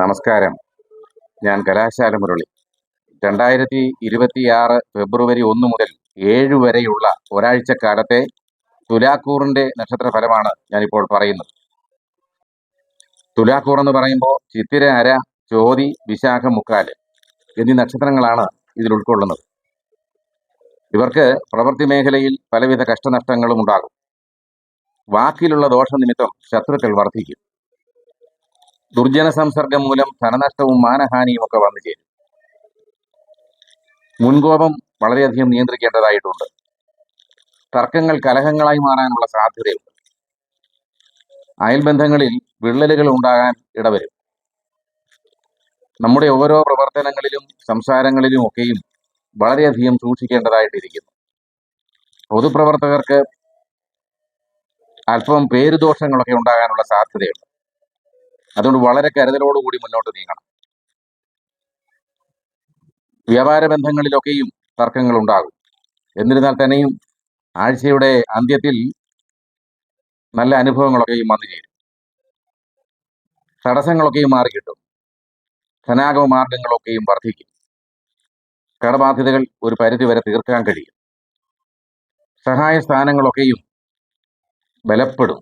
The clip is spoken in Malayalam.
നമസ്കാരം. ഞാൻ കലാശാല മുരളി. രണ്ടായിരത്തി ഇരുപത്തിയാറ് ഫെബ്രുവരി ഒന്ന് മുതൽ ഏഴ് വരെയുള്ള ഒരാഴ്ചക്കാലത്തെ തുലാക്കൂറിന്റെ നക്ഷത്ര ഫലമാണ് ഞാനിപ്പോൾ പറയുന്നത്. തുലാക്കൂർ എന്ന് പറയുമ്പോൾ ചിത്തിര അര ചോതി വിശാഖ മുക്കാൽ എന്നീ നക്ഷത്രങ്ങളാണ് ഇതിൽ ഉൾക്കൊള്ളുന്നത്. ഇവർക്ക് പ്രവൃത്തി മേഖലയിൽ പലവിധ കഷ്ടനഷ്ടങ്ങളും ഉണ്ടാകും. വാക്കിലുള്ള ദോഷനിമിത്തം ശത്രുക്കൾ വർദ്ധിക്കും. ദുർജന സംസർഗം മൂലം ധനനഷ്ടവും മാനഹാനിയും ഒക്കെ വന്നു ചേരും. മുൻകോപം വളരെയധികം നിയന്ത്രിക്കേണ്ടതായിട്ടുണ്ട്. തർക്കങ്ങൾ കലഹങ്ങളായി മാറാനുള്ള സാധ്യതയുണ്ട്. അയൽബന്ധങ്ങളിൽ വിള്ളലുകൾ ഉണ്ടാകാൻ ഇടവരും. നമ്മുടെ ഓരോ പ്രവർത്തനങ്ങളിലും സംസാരങ്ങളിലും ഒക്കെയും വളരെയധികം സൂക്ഷിക്കേണ്ടതായിട്ടിരിക്കുന്നു. പൊതുപ്രവർത്തകർക്ക് അല്പം പേരുദോഷങ്ങളൊക്കെ ഉണ്ടാകാനുള്ള സാധ്യതയുണ്ട്. അതുകൊണ്ട് വളരെ കരുതലോടുകൂടി മുന്നോട്ട് നീങ്ങണം. വ്യാപാര ബന്ധങ്ങളിലൊക്കെയും തർക്കങ്ങൾ ഉണ്ടാകും എന്നിരുന്നാൽ തന്നെയും ആഴ്ചയുടെ അന്ത്യത്തിൽ നല്ല അനുഭവങ്ങളൊക്കെയും വന്നു ചേരും. തടസ്സങ്ങളൊക്കെയും മാറിക്കിട്ടും ധനാഗമ മാർഗങ്ങളൊക്കെയും വർദ്ധിക്കും. കടബാധ്യതകൾ ഒരു പരിധിവരെ തീർക്കാൻ കഴിയും. സഹായ സ്ഥാനങ്ങളൊക്കെയും ബലപ്പെടും.